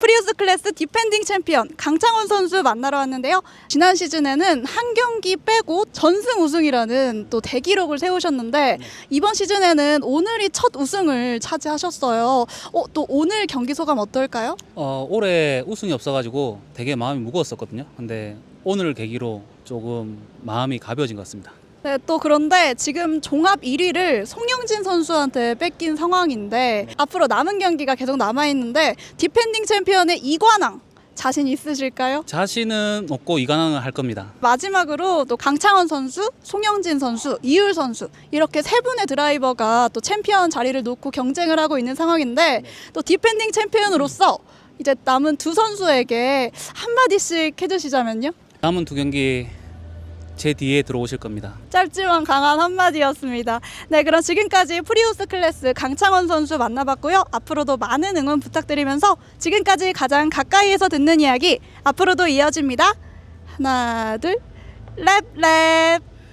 프리우스 클래스 디펜딩 챔피언 강창원 선수 만나러 왔는데요. 지난 시즌에는 한 경기 빼고 전승 우승이라는 또 대기록을 세우셨는데 이번 시즌에는 오늘이 첫 우승을 차지하셨어요. 어, 또 오늘 경기 소감 어떨까요? 어, 올해 우승이 없어가지고 되게 마음이 무거웠었거든요. 근데 오늘 계기로 조금 마음이 가벼워진 것 같습니다. 네, 또 그런데 지금 종합 1위를 송영진 선수한테 뺏긴 상황인데 앞으로 남은 경기가 계속 남아 있는데 디펜딩 챔피언의 이관왕 자신 있으실까요? 자신은 없고 이관왕을 할 겁니다. 마지막으로 또 강창원 선수, 송영진 선수, 이율 선수 이렇게 세 분의 드라이버가 또 챔피언 자리를 놓고 경쟁을 하고 있는 상황인데 또 디펜딩 챔피언으로서 이제 남은 두 선수에게 한 마디씩 해주시자면요. 남은 두 경기 제 뒤에 들어오실 겁니다. 짧지만 강한 한마디였습니다. 네, 그럼 지금까지 프리우스 클래스 강창원 선수 만나봤고요. 앞으로도 많은 응원 부탁드리면서 지금까지 가장 가까이에서 듣는 이야기 앞으로도 이어집니다. 하나, 둘, 랩, 랩.